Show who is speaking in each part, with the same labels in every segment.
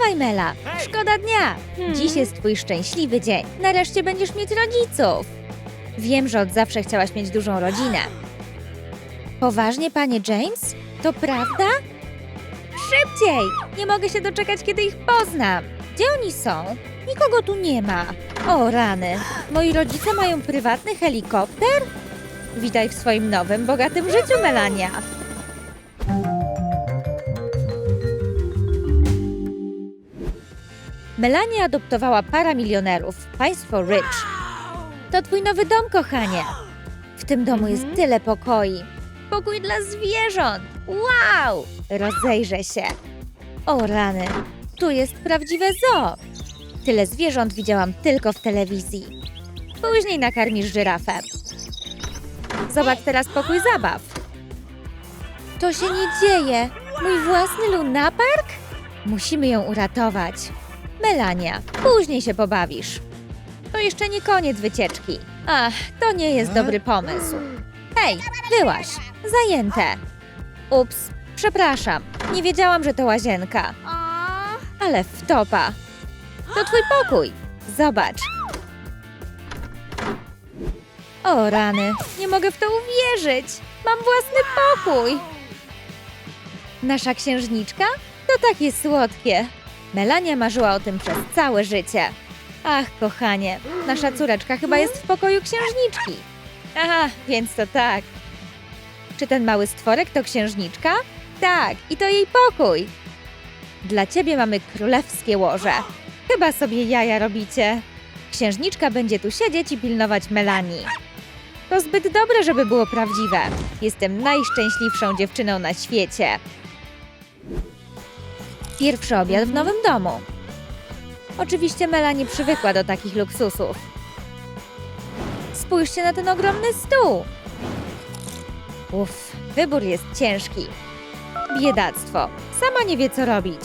Speaker 1: Wstawaj, Mela. Szkoda dnia. Dziś jest twój szczęśliwy dzień. Nareszcie będziesz mieć rodziców. Wiem, że od zawsze chciałaś mieć dużą rodzinę. Poważnie, panie James? To prawda? Szybciej! Nie mogę się doczekać, kiedy ich poznam. Gdzie oni są? Nikogo tu nie ma. O rany. Moi rodzice mają prywatny helikopter? Witaj w swoim nowym, bogatym życiu, Melania. Melania adoptowała para milionerów, państwo Rich. To twój nowy dom, kochanie. W tym domu jest tyle pokoi. Pokój dla zwierząt. Wow! Rozejrzę się. O rany, tu jest prawdziwe zoo. Tyle zwierząt widziałam tylko w telewizji. Później nakarmisz żyrafę. Zobacz teraz pokój zabaw. To się nie dzieje. Mój własny lunapark? Musimy ją uratować. Melania, później się pobawisz. To jeszcze nie koniec wycieczki. Ach, to nie jest dobry pomysł. Hej, wyłaś. Zajęte. Ups, przepraszam. Nie wiedziałam, że to łazienka. Ale wtopa. To twój pokój. Zobacz. O rany, nie mogę w to uwierzyć. Mam własny pokój. Nasza księżniczka? To takie słodkie. Melania marzyła o tym przez całe życie. Ach, kochanie, nasza córeczka chyba jest w pokoju księżniczki. Aha, więc to tak. Czy ten mały stworek to księżniczka? Tak, i to jej pokój. Dla ciebie mamy królewskie łoże. Chyba sobie jaja robicie. Księżniczka będzie tu siedzieć i pilnować Melanii. To zbyt dobre, żeby było prawdziwe. Jestem najszczęśliwszą dziewczyną na świecie. Pierwszy obiad w nowym domu. Oczywiście Mela nie przywykła do takich luksusów. Spójrzcie na ten ogromny stół. Uff, wybór jest ciężki. Biedactwo. Sama nie wie, co robić.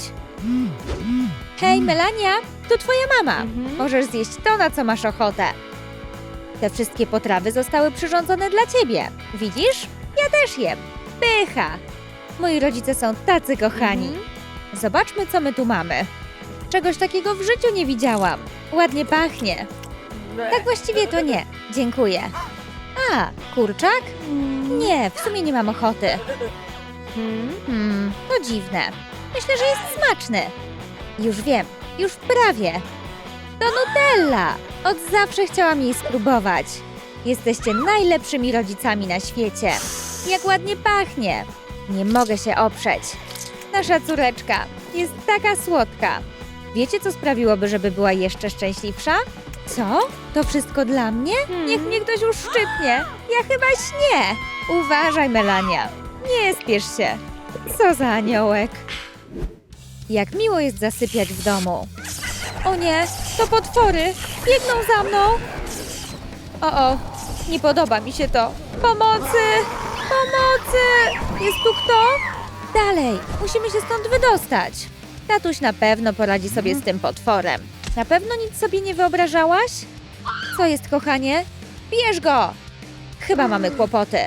Speaker 1: Hej, Melania, to twoja mama. Możesz zjeść to, na co masz ochotę. Te wszystkie potrawy zostały przyrządzone dla ciebie. Widzisz? Ja też jem. Pycha. Moi rodzice są tacy kochani. Zobaczmy, co my tu mamy. Czegoś takiego w życiu nie widziałam. Ładnie pachnie. Tak właściwie to nie. Dziękuję. A, kurczak? Nie, w sumie nie mam ochoty. Hmm, to dziwne. Myślę, że jest smaczny. Już wiem, już prawie. To Nutella! Od zawsze chciałam jej spróbować. Jesteście najlepszymi rodzicami na świecie. Jak ładnie pachnie. Nie mogę się oprzeć. Nasza córeczka jest taka słodka. Wiecie, co sprawiłoby, żeby była jeszcze szczęśliwsza? Co? To wszystko dla mnie? Niech mnie ktoś uszczypnie. Ja chyba śnię. Uważaj, Melania. Nie spiesz się. Co za aniołek. Jak miło jest zasypiać w domu. O nie, to potwory. Biegną za mną. O, o, nie podoba mi się to. Pomocy! Pomocy! Jest tu kto? Dalej, musimy się stąd wydostać. Tatuś na pewno poradzi sobie z tym potworem. Na pewno nic sobie nie wyobrażałaś? Co jest, kochanie? Bierz go! Chyba mamy kłopoty.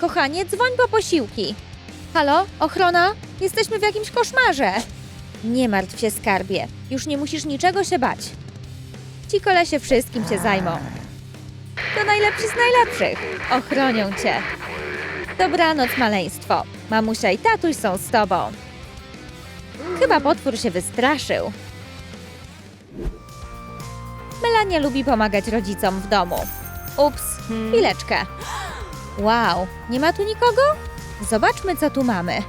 Speaker 1: Kochanie, dzwoń po posiłki. Halo, ochrona? Jesteśmy w jakimś koszmarze. Nie martw się, skarbie. Już nie musisz niczego się bać. Ci kolesie wszystkim się zajmą. To najlepszy z najlepszych. Ochronią cię. Dobranoc, maleństwo. Mamusia i tatuś są z tobą. Chyba potwór się wystraszył. Melania lubi pomagać rodzicom w domu. Ups, chwileczkę. Wow, nie ma tu nikogo? Zobaczmy, co tu mamy.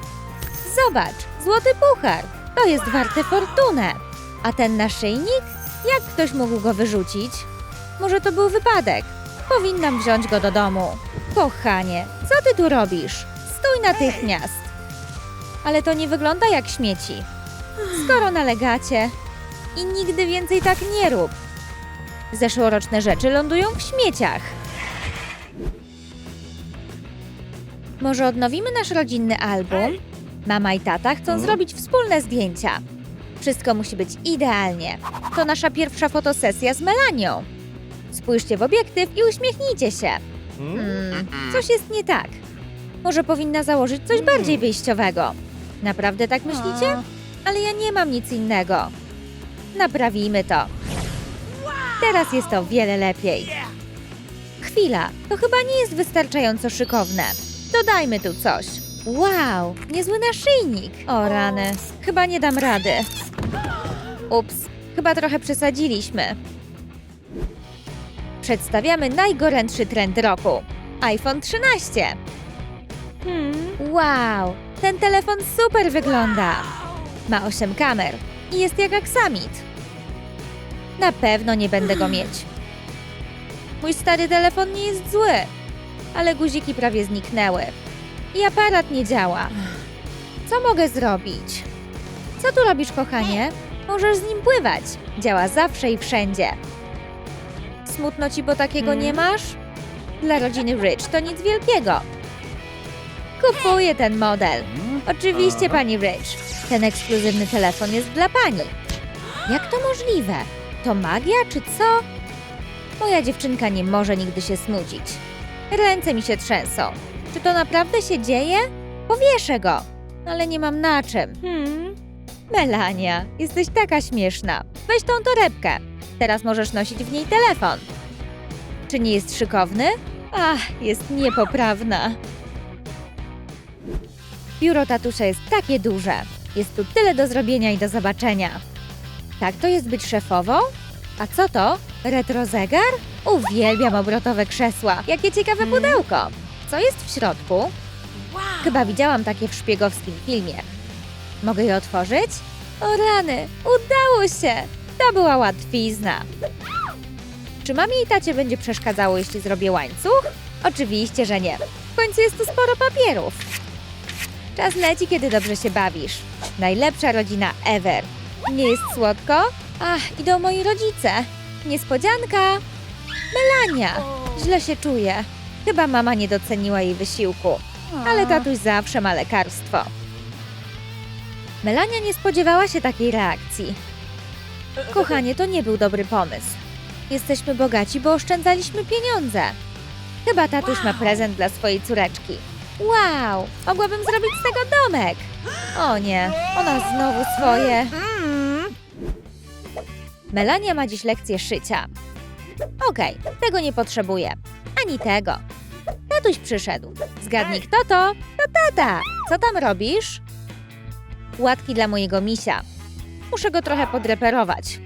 Speaker 1: Zobacz, złoty puchar. To jest warte fortunę. A ten naszyjnik? Jak ktoś mógł go wyrzucić? Może to był wypadek. Powinnam wziąć go do domu. Kochanie, co ty tu robisz? Natychmiast. Ale to nie wygląda jak śmieci. Skoro nalegacie. I nigdy więcej tak nie rób. Zeszłoroczne rzeczy lądują w śmieciach. Może odnowimy nasz rodzinny album? Mama i tata chcą zrobić wspólne zdjęcia. Wszystko musi być idealnie. To nasza pierwsza fotosesja z Melanią. Spójrzcie w obiektyw i uśmiechnijcie się. Hmm, coś jest nie tak. Może powinna założyć coś bardziej wyjściowego. Naprawdę tak myślicie? Ale ja nie mam nic innego. Naprawimy to. Teraz jest o wiele lepiej. Chwila, to chyba nie jest wystarczająco szykowne. Dodajmy tu coś. Wow, niezły naszyjnik. O rany, chyba nie dam rady. Ups, chyba trochę przesadziliśmy. Przedstawiamy najgorętszy trend roku. iPhone 13. Wow, ten telefon super wygląda. Ma 8 kamer i jest jak aksamit. Na pewno nie będę go mieć. Mój stary telefon nie jest zły, ale guziki prawie zniknęły. I aparat nie działa. Co mogę zrobić? Co tu robisz, kochanie? Możesz z nim pływać. Działa zawsze i wszędzie. Smutno ci, bo takiego nie masz? Dla rodziny Rich to nic wielkiego. Kupuję ten model. Oczywiście, pani Rich. Ten ekskluzywny telefon jest dla pani. Jak to możliwe? To magia, czy co? Moja dziewczynka nie może nigdy się smucić. Ręce mi się trzęsą. Czy to naprawdę się dzieje? Powieszę go. Ale nie mam na czym. Melania, jesteś taka śmieszna. Weź tą torebkę. Teraz możesz nosić w niej telefon. Czy nie jest szykowny? Ach, jest niepoprawna. Biuro tatusia jest takie duże. Jest tu tyle do zrobienia i do zobaczenia. Tak to jest być szefową? A co to? Retro zegar? Uwielbiam obrotowe krzesła. Jakie ciekawe pudełko. Co jest w środku? Chyba widziałam takie w szpiegowskim filmie. Mogę je otworzyć? O rany, udało się! To była łatwizna. Czy mamie i tacie będzie przeszkadzało, jeśli zrobię łańcuch? Oczywiście, że nie. W końcu jest tu sporo papierów. Czas leci, kiedy dobrze się bawisz. Najlepsza rodzina ever. Nie jest słodko? Ach, idą moi rodzice. Niespodzianka! Melania! Źle się czuję. Chyba mama nie doceniła jej wysiłku. Ale tatuś zawsze ma lekarstwo. Melania nie spodziewała się takiej reakcji. Kochanie, to nie był dobry pomysł. Jesteśmy bogaci, bo oszczędzaliśmy pieniądze. Chyba tatuś ma prezent dla swojej córeczki. Wow, mogłabym zrobić z tego domek. O nie, ona znowu swoje. Melania ma dziś lekcję szycia. Okej, tego nie potrzebuję. Ani tego. Tatuś przyszedł. Zgadnij kto to? To tata. Co tam robisz? Łatki dla mojego misia. Muszę go trochę podreperować.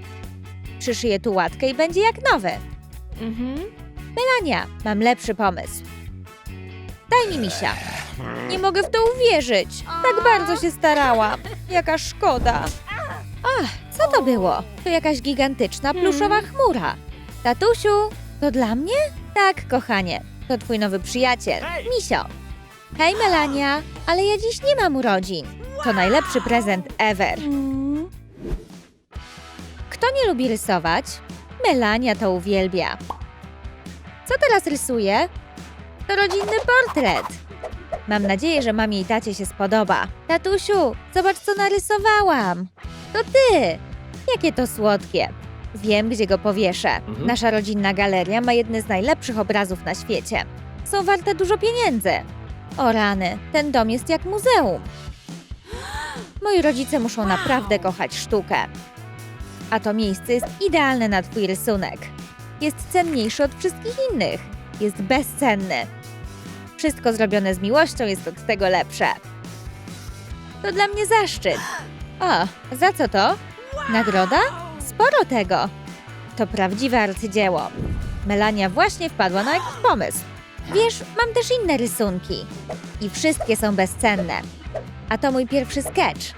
Speaker 1: Przyszyję tu łatkę i będzie jak nowy. Melania, mam lepszy pomysł. Daj mi misia. Nie mogę w to uwierzyć. Tak bardzo się starałam. Jaka szkoda. Ach, co to było? To jakaś gigantyczna pluszowa chmura. Tatusiu, to dla mnie? Tak, kochanie. To twój nowy przyjaciel, Misio. Hej, Melania, ale ja dziś nie mam urodzin. To najlepszy prezent ever. Kto nie lubi rysować? Melania to uwielbia. Co teraz rysuje? To rodzinny portret. Mam nadzieję, że mamie i tacie się spodoba. Tatusiu, zobacz co narysowałam. To ty! Jakie to słodkie. Wiem, gdzie go powieszę. Nasza rodzinna galeria ma jedne z najlepszych obrazów na świecie. Są warte dużo pieniędzy. O rany, ten dom jest jak muzeum. Moi rodzice muszą naprawdę kochać sztukę. A to miejsce jest idealne na twój rysunek. Jest cenniejszy od wszystkich innych. Jest bezcenny. Wszystko zrobione z miłością jest od tego lepsze. To dla mnie zaszczyt. O, za co to? Nagroda? Sporo tego. To prawdziwe arcydzieło. Melania właśnie wpadła na jakiś pomysł. Wiesz, mam też inne rysunki. I wszystkie są bezcenne. A to mój pierwszy sketch.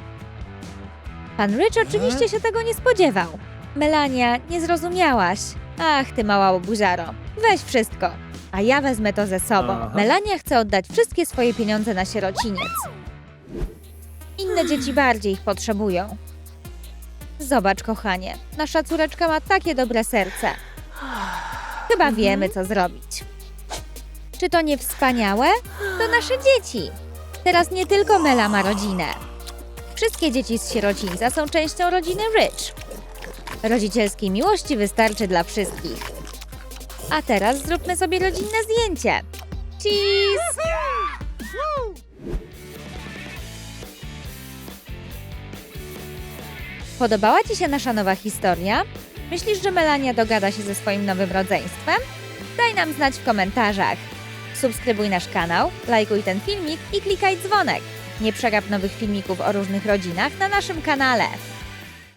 Speaker 1: Pan Rich oczywiście się tego nie spodziewał. Melania, nie zrozumiałaś. Ach, ty mała obuziaro. Weź wszystko, a ja wezmę to ze sobą.
Speaker 2: Aha.
Speaker 1: Melania chce oddać wszystkie swoje pieniądze na sierociniec. Inne dzieci bardziej ich potrzebują. Zobacz, kochanie, nasza córeczka ma takie dobre serce. Chyba wiemy, co zrobić. Czy to nie wspaniałe? To nasze dzieci. Teraz nie tylko Mela ma rodzinę. Wszystkie dzieci z sierocińca są częścią rodziny Rich. Rodzicielskiej miłości wystarczy dla wszystkich. A teraz zróbmy sobie rodzinne zdjęcie. Cheese! Podobała Ci się nasza nowa historia? Myślisz, że Melania dogada się ze swoim nowym rodzeństwem? Daj nam znać w komentarzach. Subskrybuj nasz kanał, lajkuj ten filmik i klikaj dzwonek. Nie przegap nowych filmików o różnych rodzinach na naszym kanale.